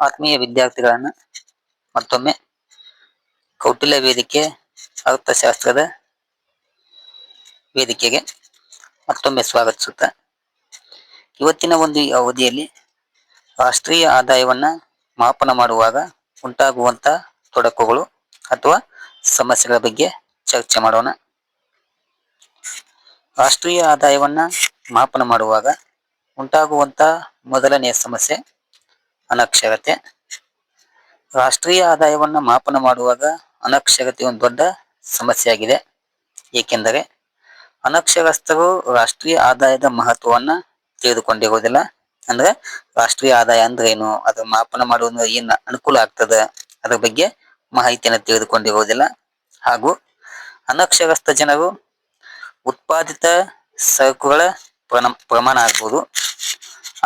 ಆತ್ಮೀಯ ವಿದ್ಯಾರ್ಥಿಗಳನ್ನ ಮತ್ತೊಮ್ಮೆ ಕೌಟಿಲ್ಯ ವೇದಿಕೆ, ಅರ್ಥಶಾಸ್ತ್ರದ ವೇದಿಕೆಗೆ ಮತ್ತೊಮ್ಮೆ ಸ್ವಾಗತಿಸುತ್ತಾ. ಇವತ್ತಿನ ಒಂದು ಅವಧಿಯಲ್ಲಿ ರಾಷ್ಟ್ರೀಯ ಆದಾಯವನ್ನ ಮಾಪನ ಮಾಡುವಾಗ ಉಂಟಾಗುವಂತ ತೊಡಕುಗಳು ಅಥವಾ ಸಮಸ್ಯೆಗಳ ಬಗ್ಗೆ ಚರ್ಚೆ ಮಾಡೋಣ. ರಾಷ್ಟ್ರೀಯ ಆದಾಯವನ್ನ ಮಾಪನ ಮಾಡುವಾಗ ಉಂಟಾಗುವಂತ ಮೊದಲನೆಯ ಸಮಸ್ಯೆ ಅನಕ್ಷರತೆ. ರಾಷ್ಟ್ರೀಯ ಆದಾಯವನ್ನು ಮಾಪನ ಮಾಡುವಾಗ ಅನಕ್ಷರತೆ ಒಂದು ದೊಡ್ಡ ಸಮಸ್ಯೆಯಾಗಿದೆ. ಏಕೆಂದರೆ ಅನಕ್ಷರಸ್ಥರು ರಾಷ್ಟ್ರೀಯ ಆದಾಯದ ಮಹತ್ವವನ್ನು ತಿಳಿದುಕೊಂಡಿರುವುದಿಲ್ಲ. ಅಂದ್ರೆ ರಾಷ್ಟ್ರೀಯ ಆದಾಯ ಅಂದ್ರೆ ಏನು ಅದರ ಮಾಪನ ಮಾಡುವ ಏನು ಅನುಕೂಲ ಆಗ್ತದೆ? ಅದರ ಬಗ್ಗೆ ಮಾಹಿತಿಯನ್ನು ತಿಳಿದುಕೊಂಡಿರುವುದಿಲ್ಲ. ಹಾಗೂ ಅನಕ್ಷರಸ್ಥ ಜನರು ಉತ್ಪಾದಿತ ಸರಕುಗಳ ಪ್ರಮಾಣ ಆಗ್ಬೋದು.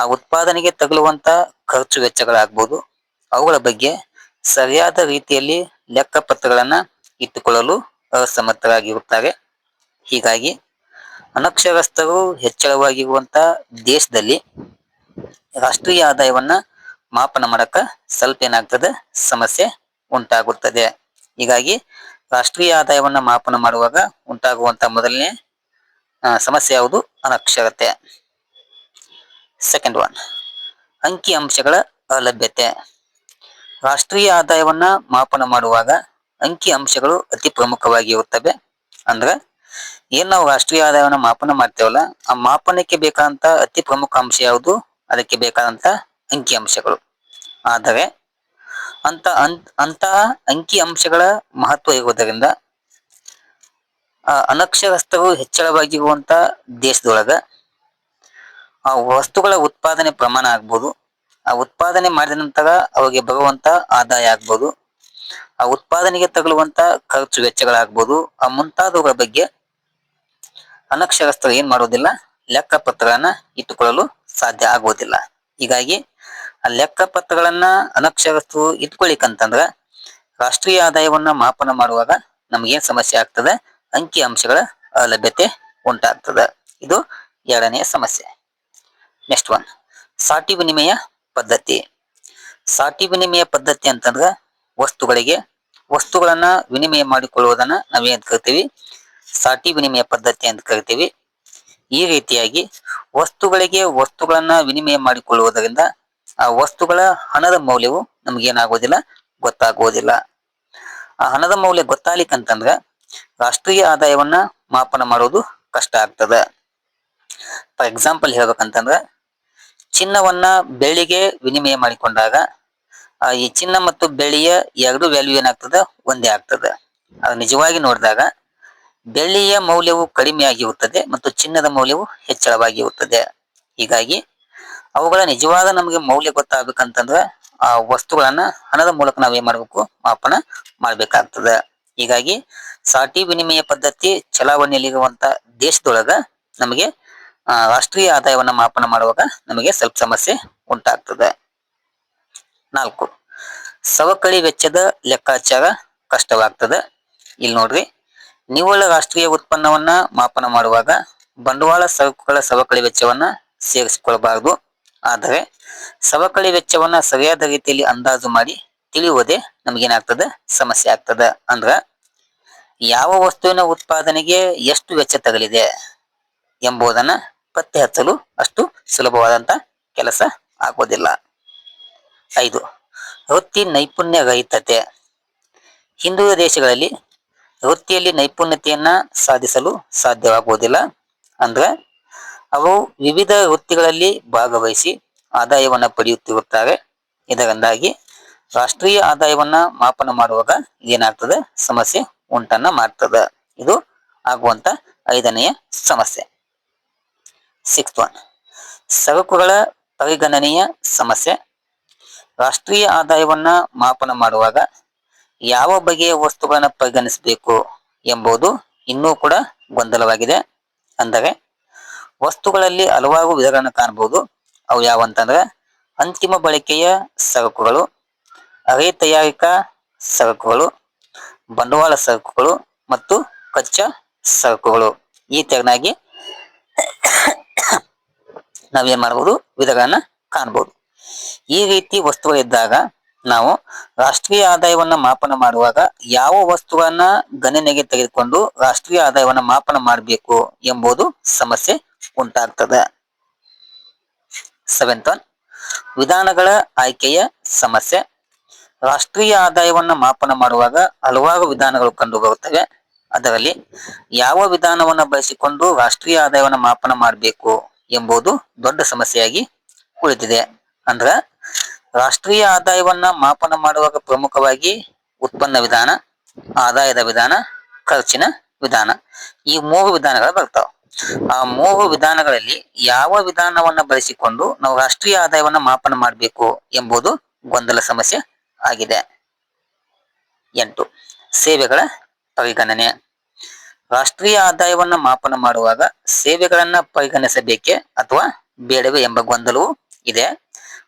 ಆ ಉತ್ಪಾದನೆಗೆ ತಗಲುವಂತ ಖರ್ಚು ವೆಚ್ಚಗಳಾಗ್ಬೋದು. ಅವುಗಳ ಬಗ್ಗೆ ಸರಿಯಾದ ರೀತಿಯಲ್ಲಿ ಲೆಕ್ಕಪತ್ರಗಳನ್ನು ಇಟ್ಟುಕೊಳ್ಳಲು ಅಸಮರ್ಥರಾಗಿರುತ್ತಾರೆ. ಹೀಗಾಗಿ ಅನಕ್ಷರಸ್ಥರು ಹೆಚ್ಚಳವಾಗಿರುವಂತ ದೇಶದಲ್ಲಿ ರಾಷ್ಟ್ರೀಯ ಆದಾಯವನ್ನ ಮಾಪನ ಮಾಡಕ ಸ್ವಲ್ಪ ಏನಾಗ್ತದೆ? ಸಮಸ್ಯೆ ಉಂಟಾಗುತ್ತದೆ. ಹೀಗಾಗಿ ರಾಷ್ಟ್ರೀಯ ಆದಾಯವನ್ನ ಮಾಪನ ಮಾಡುವಾಗ ಉಂಟಾಗುವಂತ ಮೊದಲನೇ ಸಮಸ್ಯೆ ಯಾವುದು? ಅನಕ್ಷರತೆ. ಸೆಕೆಂಡ್ ಒನ್ ಅಂಕಿ ಅಂಶಗಳ ಅಲಭ್ಯತೆ. ರಾಷ್ಟ್ರೀಯ ಆದಾಯವನ್ನ ಮಾಪನ ಮಾಡುವಾಗ ಅಂಕಿ ಅಂಶಗಳು ಅತಿ ಪ್ರಮುಖವಾಗಿ ಇರುತ್ತವೆ. ಅಂದ್ರೆ ಏನ್ ನಾವು ರಾಷ್ಟ್ರೀಯ ಆದಾಯವನ್ನ ಮಾಪನ ಮಾಡ್ತೇವಲ್ಲ, ಆ ಮಾಪನಕ್ಕೆ ಬೇಕಾದಂತ ಅತಿ ಪ್ರಮುಖ ಅಂಶ ಯಾವುದು? ಅದಕ್ಕೆ ಬೇಕಾದಂತ ಅಂಕಿ ಅಂಶಗಳು. ಆದರೆ ಅಂತ ಅಂತ ಅಂಕಿ ಅಂಶಗಳ ಮಹತ್ವ ಇರುವುದರಿಂದ ಅನಕ್ಷರಸ್ಥರು ಹೆಚ್ಚಳವಾಗಿರುವಂತ ದೇಶದೊಳಗ ಆ ವಸ್ತುಗಳ ಉತ್ಪಾದನೆ ಪ್ರಮಾಣ ಆಗ್ಬೋದು. ಆ ಉತ್ಪಾದನೆ ಮಾಡಿದ ನಂತರ ಅವರಿಗೆ ಬರುವಂತ ಆದಾಯ ಆಗ್ಬೋದು. ಆ ಉತ್ಪಾದನೆಗೆ ತಗಲುವಂತ ಖರ್ಚು ವೆಚ್ಚಗಳಾಗ್ಬೋದು. ಆ ಮುಂತಾದವುಗಳ ಬಗ್ಗೆ ಅನಕ್ಷರಸ್ಥರು ಏನ್ ಮಾಡೋದಿಲ್ಲ ಲೆಕ್ಕಪತ್ರಗಳನ್ನ ಇಟ್ಟುಕೊಳ್ಳಲು ಸಾಧ್ಯ ಆಗುವುದಿಲ್ಲ. ಹೀಗಾಗಿ ಆ ಲೆಕ್ಕಪತ್ರಗಳನ್ನ ಅನಕ್ಷರಸ್ಥರು ಇಟ್ಕೊಳಿಕಂತಂದ್ರ ರಾಷ್ಟ್ರೀಯ ಆದಾಯವನ್ನ ಮಾಪನ ಮಾಡುವಾಗ ನಮ್ಗೇನ್ ಸಮಸ್ಯೆ ಆಗ್ತದೆ? ಅಂಕಿ ಅಂಶಗಳ ಅಲಭ್ಯತೆ ಉಂಟಾಗ್ತದೆ. ಇದು ಎರಡನೆಯ ಸಮಸ್ಯೆ. ನೆಕ್ಸ್ಟ್ ಒನ್ ಸಾಟಿ ವಿನಿಮಯ ಪದ್ಧತಿ. ಸಾಟಿ ವಿನಿಮಯ ಪದ್ಧತಿ ಅಂತಂದ್ರ ವಸ್ತುಗಳಿಗೆ ವಸ್ತುಗಳನ್ನ ವಿನಿಮಯ ಮಾಡಿಕೊಳ್ಳುವುದನ್ನ ನಾವೇನ್ ಕರಿತೀವಿ? ಸಾಟಿ ವಿನಿಮಯ ಪದ್ಧತಿ ಅಂತ ಕರಿತೀವಿ. ಈ ರೀತಿಯಾಗಿ ವಸ್ತುಗಳಿಗೆ ವಸ್ತುಗಳನ್ನ ವಿನಿಮಯ ಮಾಡಿಕೊಳ್ಳುವುದರಿಂದ ಆ ವಸ್ತುಗಳ ಹಣದ ಮೌಲ್ಯವು ನಮ್ಗೇನಾಗುವುದಿಲ್ಲ ಗೊತ್ತಾಗುವುದಿಲ್ಲ ಆ ಹಣದ ಮೌಲ್ಯ ಗೊತ್ತಾಗ್ಲಿಕ್ಕಂತಂದ್ರ ರಾಷ್ಟ್ರೀಯ ಆದಾಯವನ್ನ ಮಾಪನ ಮಾಡೋದು ಕಷ್ಟ ಆಗ್ತದ. ಫಾರ್ ಎಕ್ಸಾಂಪಲ್ ಹೇಳ್ಬೇಕಂತಂದ್ರ ಚಿನ್ನವನ್ನ ಬೆಳ್ಳಿಗೆ ವಿನಿಮಯ ಮಾಡಿಕೊಂಡಾಗ ಈ ಚಿನ್ನ ಮತ್ತು ಬೆಳ್ಳಿಯ ಎರಡು ವ್ಯಾಲ್ಯೂ ಏನಾಗ್ತದೆ? ಒಂದೇ ಆಗ್ತದೆ. ಅದು ನಿಜವಾಗಿ ನೋಡಿದಾಗ ಬೆಳ್ಳಿಯ ಮೌಲ್ಯವು ಕಡಿಮೆಯಾಗಿರುತ್ತದೆ ಮತ್ತು ಚಿನ್ನದ ಮೌಲ್ಯವು ಹೆಚ್ಚಳವಾಗಿರುತ್ತದೆ. ಹೀಗಾಗಿ ಅವುಗಳ ನಿಜವಾದ ನಮಗೆ ಮೌಲ್ಯ ಗೊತ್ತಾಗಬೇಕಂತಂದ್ರ ಆ ವಸ್ತುಗಳನ್ನ ಹಣದ ಮೂಲಕ ನಾವು ನಾವೇನ್ ಮಾಡ್ಬೇಕು? ಮಾಪನ ಮಾಡ್ಬೇಕಾಗ್ತದ. ಹೀಗಾಗಿ ಸಾಟಿ ವಿನಿಮಯ ಪದ್ಧತಿ ಚಲಾವಣೆಯಲ್ಲಿರುವಂತ ದೇಶದೊಳಗ ನಮಗೆ ರಾಷ್ಟ್ರೀಯ ಆದಾಯವನ್ನು ಮಾಪನ ಮಾಡುವಾಗ ನಮಗೆ ಸ್ವಲ್ಪ ಸಮಸ್ಯೆ ಉಂಟಾಗ್ತದೆ. ನಾಲ್ಕು, ಸವಕಳಿ ವೆಚ್ಚದ ಲೆಕ್ಕಾಚಾರ ಕಷ್ಟವಾಗ್ತದೆ. ಇಲ್ಲಿ ನೋಡ್ರಿ, ನಿವ್ವಳ ರಾಷ್ಟ್ರೀಯ ಉತ್ಪನ್ನವನ್ನ ಮಾಪನ ಮಾಡುವಾಗ ಬಂಡವಾಳ ಸರಕುಗಳ ಸವಕಳಿ ವೆಚ್ಚವನ್ನ ಸೇರಿಸಿಕೊಳ್ಳಬಾರದು. ಆದರೆ, ಸವಕಳಿ ವೆಚ್ಚವನ್ನ ಸರಿಯಾದ ರೀತಿಯಲ್ಲಿ ಅಂದಾಜು ಮಾಡಿ ತಿಳಿಯುವುದೇ ನಮಗೇನಾಗ್ತದೆ? ಸಮಸ್ಯೆ ಆಗ್ತದೆ. ಅಂದ್ರ, ಯಾವ ವಸ್ತುವಿನ ಉತ್ಪಾದನೆಗೆ ಎಷ್ಟು ವೆಚ್ಚ ತಗಲಿದೆ? ಎಂಬುದನ್ನ ಪತ್ತೆ ಹಚ್ಚಲು ಅಷ್ಟು ಸುಲಭವಾದಂತ ಕೆಲಸ ಆಗೋದಿಲ್ಲ. ಐದು, ವೃತ್ತಿ ನೈಪುಣ್ಯ ರಹಿತತೆ ಹಿಂದೂ ದೇಶಗಳಲ್ಲಿ ವೃತ್ತಿಯಲ್ಲಿ ನೈಪುಣ್ಯತೆಯನ್ನ ಸಾಧಿಸಲು ಸಾಧ್ಯವಾಗುವುದಿಲ್ಲ. ಅಂದ್ರೆ, ಅವು ವಿವಿಧ ವೃತ್ತಿಗಳಲ್ಲಿ ಭಾಗವಹಿಸಿ ಆದಾಯವನ್ನ ಪಡೆಯುತ್ತಿರುತ್ತಾರೆ. ಇದರಿಂದಾಗಿ ರಾಷ್ಟ್ರೀಯ ಆದಾಯವನ್ನ ಮಾಪನ ಮಾಡುವಾಗ ಏನಾಗ್ತದೆ? ಸಮಸ್ಯೆ ಉಂಟನ್ನ ಮಾಡ್ತದೆ. ಇದು ಆಗುವಂತ ಐದನೆಯ ಸಮಸ್ಯೆ. ಸಿಕ್ಸ್ ಒನ್ ಸರಕುಗಳ ಪರಿಗಣನೆಯ ಸಮಸ್ಯೆ. ರಾಷ್ಟ್ರೀಯ ಆದಾಯವನ್ನ ಮಾಪನ ಮಾಡುವಾಗ ಯಾವ ಬಗೆಯ ವಸ್ತುಗಳನ್ನು ಪರಿಗಣಿಸಬೇಕು ಎಂಬುದು ಇನ್ನೂ ಕೂಡ ಗೊಂದಲವಾಗಿದೆ. ಅಂದರೆ ವಸ್ತುಗಳಲ್ಲಿ ಹಲವಾರು ವಿಧಗಳನ್ನು ಕಾಣಬಹುದು ಅವು ಯಾವಂತಂದ್ರೆ ಅಂತಿಮ ಬಳಕೆಯ ಸರಕುಗಳು ಅರೆ ತಯಾರಿಕಾ ಸರಕುಗಳು ಬಂಡವಾಳ ಸರಕುಗಳು ಮತ್ತು ಕಚ್ಚಾ ಸರಕುಗಳು ಈ ತೆರನಾಗಿ ನಾವೇನ್ ಮಾಡಬಹುದು ವಿಧಗಳನ್ನ ಕಾಣಬಹುದು ಈ ರೀತಿ ವಸ್ತುಗಳಿದ್ದಾಗ ನಾವು ರಾಷ್ಟ್ರೀಯ ಆದಾಯವನ್ನ ಮಾಪನ ಮಾಡುವಾಗ ಯಾವ ವಸ್ತುವನ್ನ ಗಣನೆಗೆ ತೆಗೆದುಕೊಂಡು ರಾಷ್ಟ್ರೀಯ ಆದಾಯವನ್ನ ಮಾಪನ ಮಾಡಬೇಕು ಎಂಬುದು ಸಮಸ್ಯೆ ಉಂಟಾಗ್ತದೆ. ಸೆವೆಂತ್ ಒನ್ ವಿಧಾನಗಳ ಆಯ್ಕೆಯ ಸಮಸ್ಯೆ. ರಾಷ್ಟ್ರೀಯ ಆದಾಯವನ್ನ ಮಾಪನ ಮಾಡುವಾಗ ಹಲವಾರು ವಿಧಾನಗಳು ಕಂಡುಬರುತ್ತವೆ. ಅದರಲ್ಲಿ ಯಾವ ವಿಧಾನವನ್ನು ಬಳಸಿಕೊಂಡು ರಾಷ್ಟ್ರೀಯ ಆದಾಯವನ್ನು ಮಾಪನ ಮಾಡಬೇಕು ಎಂಬುದು ದೊಡ್ಡ ಸಮಸ್ಯೆಯಾಗಿ ಉಳಿದಿದೆ. ಅಂದ್ರ ರಾಷ್ಟ್ರೀಯ ಆದಾಯವನ್ನ ಮಾಪನ ಮಾಡುವಾಗ ಪ್ರಮುಖವಾಗಿ ಉತ್ಪನ್ನ ವಿಧಾನ, ಆದಾಯದ ವಿಧಾನ, ಖರ್ಚಿನ ವಿಧಾನ ಈ ಮೂರು ವಿಧಾನಗಳು ಬರ್ತಾವ. ಆ ಮೂರು ವಿಧಾನಗಳಲ್ಲಿ ಯಾವ ವಿಧಾನವನ್ನ ಬಳಸಿಕೊಂಡು ನಾವು ರಾಷ್ಟ್ರೀಯ ಆದಾಯವನ್ನ ಮಾಪನ ಮಾಡಬೇಕು ಎಂಬುದು ಗೊಂದಲ ಸಮಸ್ಯೆ ಆಗಿದೆ. ಎಂಟು, ಸೇವೆಗಳ ಪರಿಗಣನೆ ರಾಷ್ಟ್ರೀಯ ಆದಾಯವನ್ನು ಮಾಪನ ಮಾಡುವಾಗ ಸೇವೆಗಳನ್ನ ಪರಿಗಣಿಸಬೇಕೆ ಅಥವಾ ಬೇಡವೇ ಎಂಬ ಗೊಂದಲವು ಇದೆ.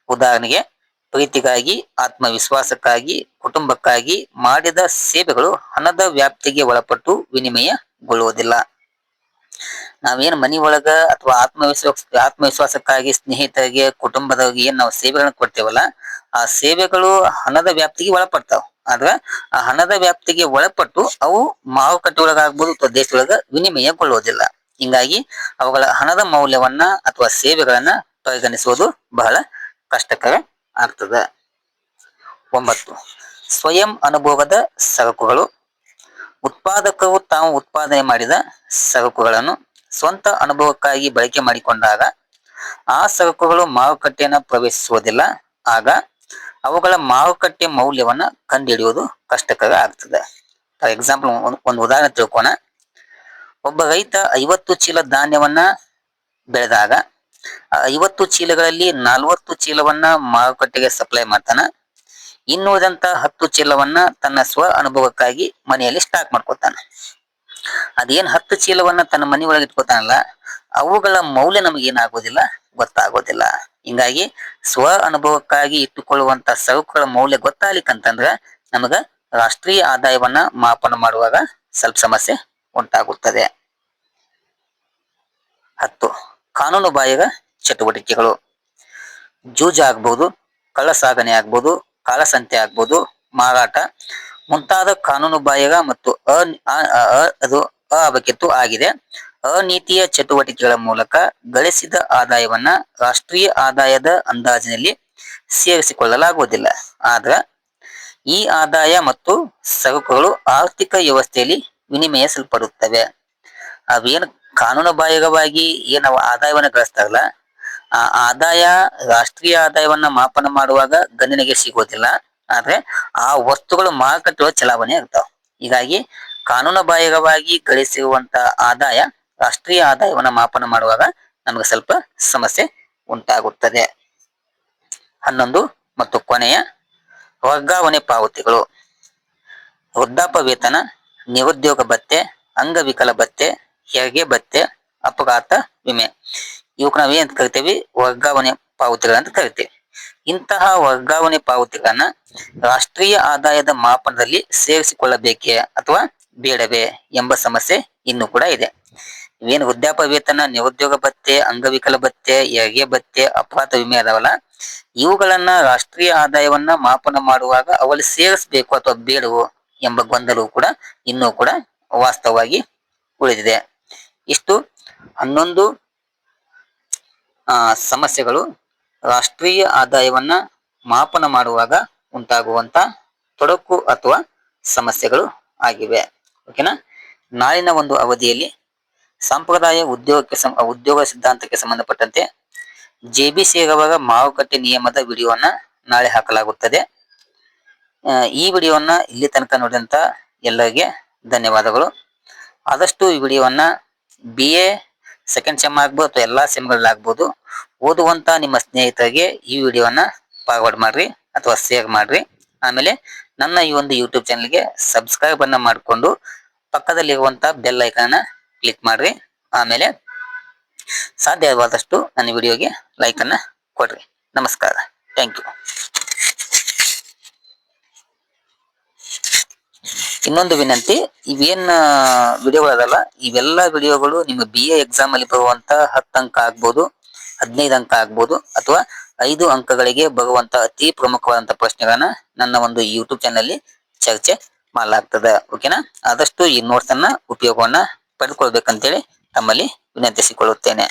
ಉದಾಹರಣೆಗೆ, ಪ್ರೀತಿಗಾಗಿ, ಆತ್ಮವಿಶ್ವಾಸಕ್ಕಾಗಿ, ಕುಟುಂಬಕ್ಕಾಗಿ ಮಾಡಿದ ಸೇವೆಗಳು ಹಣದ ವ್ಯಾಪ್ತಿಗೆ ಒಳಪಟ್ಟು ವಿನಿಮಯಗೊಳ್ಳುವುದಿಲ್ಲ. ನಾವೇನು ಮನಿ ಒಳಗ ಅಥವಾ ಆತ್ಮವಿಶ್ವಾಸ, ಆತ್ಮವಿಶ್ವಾಸಕ್ಕಾಗಿ, ಸ್ನೇಹಿತರಿಗೆ, ಕುಟುಂಬದವರಿಗೆ ಏನ್ ನಾವು ಸೇವೆಗಳನ್ನ ಕೊಡ್ತೇವಲ್ಲ, ಆ ಸೇವೆಗಳು ಹಣದ ವ್ಯಾಪ್ತಿಗೆ ಒಳಪಡ್ತಾವ. ಆದ್ರ ಆ ಹಣದ ವ್ಯಾಪ್ತಿಗೆ ಒಳಪಟ್ಟು ಅವು ಮಾರುಕಟ್ಟೆ ಒಳಗಾಗ್ಬೋದು ಅಥವಾ ದೇಶದೊಳಗ ವಿನಿಮಯಗೊಳ್ಳುವುದಿಲ್ಲ. ಹಿಂಗಾಗಿ ಅವುಗಳ ಹಣದ ಮೌಲ್ಯವನ್ನ ಅಥವಾ ಸೇವೆಗಳನ್ನ ಪರಿಗಣಿಸುವುದು ಬಹಳ ಕಷ್ಟಕರ ಆಗ್ತದ. ಒಂಬತ್ತು, ಸ್ವಯಂ ಅನುಭವದ ಸರಕುಗಳು. ಉತ್ಪಾದಕರು ತಾವು ಉತ್ಪಾದನೆ ಮಾಡಿದ ಸರಕುಗಳನ್ನು ಸ್ವಂತ ಅನುಭವಕ್ಕಾಗಿ ಬಳಕೆ ಮಾಡಿಕೊಂಡಾಗ ಆ ಸರಕುಗಳು ಮಾರುಕಟ್ಟೆಯನ್ನು ಪ್ರವೇಶಿಸುವುದಿಲ್ಲ. ಆಗ ಅವುಗಳ ಮಾರುಕಟ್ಟೆ ಮೌಲ್ಯವನ್ನ ಕಂಡುಹಿಡಿಯುವುದು ಕಷ್ಟಕರ ಆಗ್ತದೆ. ಫಾರ್ ಎಕ್ಸಾಂಪಲ್ ಒಂದು ಉದಾಹರಣೆ ತಿಳ್ಕೋಣ. ಒಬ್ಬ ರೈತ ಐವತ್ತು ಚೀಲ ಧಾನ್ಯವನ್ನ ಬೆಳೆದಾಗ ಐವತ್ತು ಚೀಲಗಳಲ್ಲಿ ನಲವತ್ತು ಚೀಲವನ್ನ ಮಾರುಕಟ್ಟೆಗೆ ಸಪ್ಲೈ ಮಾಡ್ತಾನ. ಇನ್ನುಳಿದಂತ ಹತ್ತು ಚೀಲವನ್ನ ತನ್ನ ಸ್ವ ಅನುಭವಕ್ಕಾಗಿ ಮನೆಯಲ್ಲಿ ಸ್ಟಾಕ್ ಮಾಡ್ಕೊತಾನೆ. ಅದೇನ್ ಹತ್ತು ಚೀಲವನ್ನ ತನ್ನ ಮನೆಯೊಳಗೆ ಇಟ್ಕೋತಾನಲ್ಲ, ಅವುಗಳ ಮೌಲ್ಯ ನಮಗೆ ಏನಾಗೋದಿಲ್ಲ ಗೊತ್ತಾಗೋದಿಲ್ಲ ಹಿಂಗಾಗಿ ಸ್ವ ಅನುಭವಕ್ಕಾಗಿ ಇಟ್ಟುಕೊಳ್ಳುವಂತ ಸರಕುಗಳ ಮೌಲ್ಯ ಗೊತ್ತಾಗ್ಲಿಕ್ಕಂತಂದ್ರ ನಮಗ ರಾಷ್ಟ್ರೀಯ ಆದಾಯವನ್ನ ಮಾಪನ ಮಾಡುವಾಗ ಸ್ವಲ್ಪ ಸಮಸ್ಯೆ ಉಂಟಾಗುತ್ತದೆ ಹತ್ತು ಕಾನೂನು ಬಾಹಿರ ಚಟುವಟಿಕೆಗಳು ಜೂಜ ಆಗ್ಬಹುದು ಕಳ್ಳ ಸಾಗಣೆ ಆಗ್ಬೋದು ಕಾಳಸಂತೆ ಆಗ್ಬಹುದು ಮಾರಾಟ ಮುಂತಾದ ಕಾನೂನು ಬಾಹಿರ ಮತ್ತು ಅ ಅದು ಅಬಕಿತ್ತು ಆಗಿದೆ ಅನೀತಿಯ ಚಟುವಟಿಕೆಗಳ ಮೂಲಕ ಗಳಿಸಿದ ಆದಾಯವನ್ನ ರಾಷ್ಟ್ರೀಯ ಆದಾಯದ ಅಂದಾಜಿನಲ್ಲಿ ಸೇರಿಸಿಕೊಳ್ಳಲಾಗುವುದಿಲ್ಲ. ಆದ್ರ, ಈ ಆದಾಯ ಮತ್ತು ಸರಕುಗಳು ಆರ್ಥಿಕ ವ್ಯವಸ್ಥೆಯಲ್ಲಿ ವಿನಿಮಯಿಸಲ್ಪಡುತ್ತವೆ. ಅವೇನು ಕಾನೂನು ಬಾಹಿರವಾಗಿ ಏನು ಅವು ಆದಾಯವನ್ನ ಗಳಿಸ್ತಾರಲ್ಲ, ಆ ಆದಾಯ ರಾಷ್ಟ್ರೀಯ ಆದಾಯವನ್ನ ಮಾಪನ ಮಾಡುವಾಗ ಗಣನೆಗೆ ಸಿಗೋದಿಲ್ಲ ಆದ್ರೆ, ಆ ವಸ್ತುಗಳು ಮಾರುಕಟ್ಟೆಗಳು ಚಲಾವಣೆ ಆಗ್ತಾವ. ಹೀಗಾಗಿ ಕಾನೂನು ಬಾಹಿರವಾಗಿ ಗಳಿಸಿರುವಂತ ಆದಾಯ ರಾಷ್ಟ್ರೀಯ ಆದಾಯವನ್ನು ಮಾಪನ ಮಾಡುವಾಗ ನಮಗೆ ಸ್ವಲ್ಪ ಸಮಸ್ಯೆ ಉಂಟಾಗುತ್ತದೆ. ಹನ್ನೊಂದು ಮತ್ತು ಕೊನೆಯ ವರ್ಗಾವಣೆ ಪಾವತಿಗಳು. ವೃದ್ಧಾಪ ವೇತನ, ನಿರುದ್ಯೋಗ ಭತ್ತೆ, ಅಂಗವಿಕಲ ಭತ್ತೆ, ಹೆರಿಗೆ ಭತ್ಯೆ ಅಪಘಾತ ವಿಮೆ. ಇವಕ್ಕೆ ನಾವು ಏನಂತ ಕರಿತೇವಿ? ವರ್ಗಾವಣೆ ಪಾವತಿಗಳಂತ ಕರಿತೇವೆ. ಇಂತಹ ವರ್ಗಾವಣೆ ಪಾವತಿಗಳನ್ನ ರಾಷ್ಟ್ರೀಯ ಆದಾಯದ ಮಾಪನದಲ್ಲಿ ಸೇರಿಸಿಕೊಳ್ಳಬೇಕೇ ಅಥವಾ ಬೇಡವೇ ಎಂಬ ಸಮಸ್ಯೆ ಇನ್ನೂ ಕೂಡ ಇದೆ. ಇವೇನು ವೃದ್ಧಾಪ ವೇತನ ನಿರುದ್ಯೋಗ ಭತ್ತೆ, ಅಂಗವಿಕಲ ಭತ್ತೆ ಹೆರಿಗೆ ಭತ್ತೆ, ಅಪಘಾತ ವಿಮೆ ಅದಾವಲ್ಲ, ಇವುಗಳನ್ನ ರಾಷ್ಟ್ರೀಯ ಆದಾಯವನ್ನ ಮಾಪನ ಮಾಡುವಾಗ ಅವಲ್ಲಿ ಸೇರಿಸಬೇಕು ಅಥವಾ ಬೇಡವು ಎಂಬ ಗೊಂದಲವು ಕೂಡ ಇನ್ನೂ ಕೂಡ ವಾಸ್ತವವಾಗಿ ಉಳಿದಿದೆ. ಇಷ್ಟು. ಹನ್ನೊಂದು, ಆ, ಸಮಸ್ಯೆಗಳು. ರಾಷ್ಟ್ರೀಯ ಆದಾಯವನ್ನ ಮಾಪನ ಮಾಡುವಾಗ ಉಂಟಾಗುವಂತ ತೊಡಕು ಅಥವಾ ಸಮಸ್ಯೆಗಳು ಆಗಿವೆ. ಓಕೆನಾ? ನಾಳಿನ ಒಂದು ಅವಧಿಯಲ್ಲಿ ಸಂಪ್ರದಾಯ ಉದ್ಯೋಗಕ್ಕೆ ಉದ್ಯೋಗ ಸಿದ್ಧಾಂತಕ್ಕೆ ಸಂಬಂಧಪಟ್ಟಂತೆ ಜೆ ಬಿ ಸೇರವರ ಮಾರುಕಟ್ಟೆ ನಿಯಮದ ವಿಡಿಯೋವನ್ನ ನಾಳೆ ಹಾಕಲಾಗುತ್ತದೆ. ಈ ವಿಡಿಯೋವನ್ನ ಇಲ್ಲಿ ತನಕ ನೋಡಿದಂತ ಎಲ್ಲರಿಗೆ ಧನ್ಯವಾದಗಳು. ಆದಷ್ಟು ಈ ವಿಡಿಯೋವನ್ನ ಬಿ ಎ ಸೆಕೆಂಡ್ ಸೆಮ್ ಆಗ್ಬೋದು ಅಥವಾ ಎಲ್ಲಾ ಸೆಮ್ಗಳಾಗ್ಬೋದು ಓದುವಂತ ನಿಮ್ಮ ಸ್ನೇಹಿತರಿಗೆ ಈ ವಿಡಿಯೋವನ್ನ ಫಾರ್ವರ್ಡ್ ಮಾಡ್ರಿ ಅಥವಾ ಶೇರ್ ಮಾಡ್ರಿ. ಆಮೇಲೆ ನನ್ನ ಈ ಒಂದು ಯೂಟ್ಯೂಬ್ ಚಾನಲ್ಗೆ ಸಬ್ಸ್ಕ್ರೈಬ್ ಅನ್ನ ಮಾಡಿಕೊಂಡು ಪಕ್ಕದಲ್ಲಿರುವಂತ ಬೆಲ್ ಐಕಾನ್ ಕ್ಲಿಕ್ ಮಾಡ್ರಿ. ಆಮೇಲೆ ಸಾಧ್ಯವಾದಷ್ಟು ನನ್ನ ವಿಡಿಯೋಗೆ ಲೈಕ್ ಅನ್ನ ಕೊಡ್ರಿ. ನಮಸ್ಕಾರ. ಥ್ಯಾಂಕ್ ಯು ಇನ್ನೊಂದು ವಿನಂತಿ ಇವೇನ್ ವಿಡಿಯೋಗಳದಲ್ಲ, ಇವೆಲ್ಲ ವಿಡಿಯೋಗಳು ನಿಮ್ಮ ಬಿ ಎ ಎಕ್ಸಾಮ್ ಅಲ್ಲಿ ಬರುವಂತ ಹತ್ತು ಅಂಕ ಆಗ್ಬೋದು, ಹದಿನೈದು ಅಂಕ ಆಗ್ಬೋದು, ಅಥವಾ ಐದು ಅಂಕಗಳಿಗೆ ಬರುವಂತಹ ಅತಿ ಪ್ರಮುಖವಾದಂತ ಪ್ರಶ್ನೆಗಳನ್ನ ನನ್ನ ಒಂದು ಯೂಟ್ಯೂಬ್ ಚಾನಲ್ ಚರ್ಚೆ ಮಾಡಲಾಗ್ತದೆ. ಓಕೆನಾ ಆದಷ್ಟು ಈ ನೋಟ್ಸ್ ಅನ್ನ ಉಪಯೋಗವನ್ನ ಪಡೆದುಕೊಳ್ಬೇಕಂತೇಳಿ ತಮ್ಮಲ್ಲಿ ವಿನಂತಿಸಿಕೊಳ್ಳುತ್ತೇನೆ.